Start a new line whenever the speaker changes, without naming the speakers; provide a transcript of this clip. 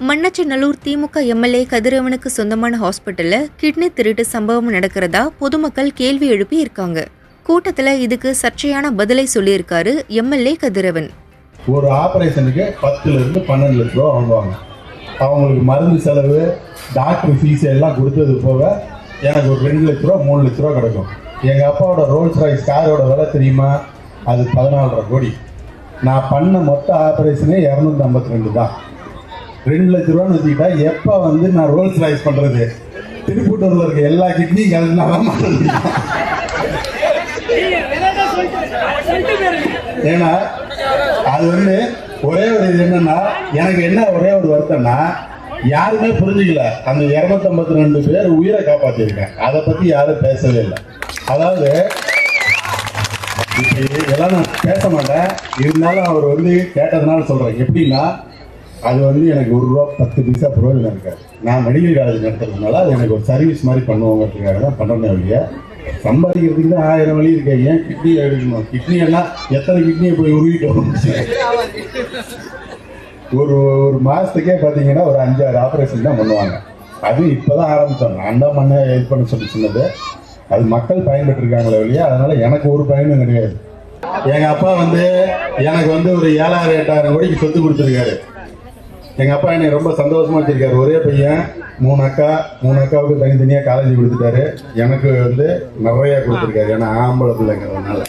மண்ணச்சநல்லூர் திமுக MLA கதிரவனுக்கு சொந்தமான ஹாஸ்பிட்டல்ல kidney திருட்டு சம்பவம் நடக்கிறதா பொதுமக்கள் கேள்வி எழுப்பி இருக்காங்க. கூட்டத்துல இதுக்கு சர்ச்சையான பதிலை சொல்லியிருக்காரு எம்எல்ஏ கதிரவன்.
ஒரு ஆபரேஷனுக்கு பத்துல இருந்து பன்னெண்டு லட்ச ரூபா வாங்குவாங்க. அவங்களுக்கு மருந்து செலவு டாக்டர் ஃபீஸ் எல்லாம் கொடுத்தது போக எனக்கு ஒரு ரெண்டு லட்ச ரூபா மூணு லட்ச ரூபா கிடைக்கும். எங்க அப்பாவோட ரோல்ஸ் ராய்ஸ் காரோட விலை தெரியுமா? அது பதினாலரை கோடி. நான் பண்ண மொத்த ஆபரேஷனே இரநூத்தி ஐம்பத்தி ரெண்டு தான். ரெண்டு லட்ச ரூபான்னு வச்சுக்கிட்டா எப்போ வந்து நான் ரோல்ஸ் ராய்ஸ் பண்ணுறது திருப்பூட்டூரில் இருக்க எல்லா கிட்னியும் ஏன்னா அது வந்து ஒரே ஒரு இது என்னன்னா எனக்கு என்ன ஒரே ஒரு வருத்தம்னா யாருமே புரிஞ்சுக்கல. அந்த இரநூத்தம்பத்தி ரெண்டு பேர் உயிரை காப்பாற்றிருக்கேன் அதை பற்றி யாரும் பேசவே இல்லை. அதாவது இப்ப இதெல்லாம் நான் பேச மாட்டேன். இருந்தாலும் அவர் வந்து கேட்டதுனால சொல்கிறேன் எப்படின்னா அது வந்து எனக்கு ஒரு ரூபா பத்து பைசா பிரயோஜனம் இருக்காது நான் மெடிக்கல் காலேஜ் நடத்துறதுனால அது எனக்கு ஒரு சர்வீஸ் மாதிரி பண்ணுவோங்கிறதுக்காக தான் பண்ணணும் இல்லையா சம்பாதிக்கிறதுக்கு தான் ஆயிரம் வழி இருக்கு ஏன் கிட்னி எடுக்கணும்? கிட்னி எல்லாம் எத்தனை கிட்னியை போய் உருவிட்டு ஒரு ஒரு மாதத்துக்கே பார்த்தீங்கன்னா ஒரு அஞ்சாறு ஆப்ரேஷன் தான் பண்ணுவாங்க. அது இப்போதான் ஆரம்பிச்சாங்க அந்த மண்ணை இது பண்ண சொல்லி சொன்னது. அது மக்கள் பயன்பெற்றிருக்காங்களே இல்லையா அதனால் எனக்கு ஒரு பயனும் கிடையாது. எங்கள் அப்பா வந்து எனக்கு வந்து ஒரு ஏழாயிரம் எட்டாயிரம் கோடிக்கு சொத்து கொடுத்துருக்காரு. எங்க அப்பா என்னை ரொம்ப சந்தோஷமா வச்சிருக்காரு. ஒரே பையன் மூணு அக்கா மூணு அக்காவுக்கு தனித்தனியா காலேஜ் கொடுத்துட்டாரு. எனக்கு வந்து நிறைய கொடுத்துருக்காரு. ஏன்னா ஆம்பளை பிள்ளைங்கிறதுனால.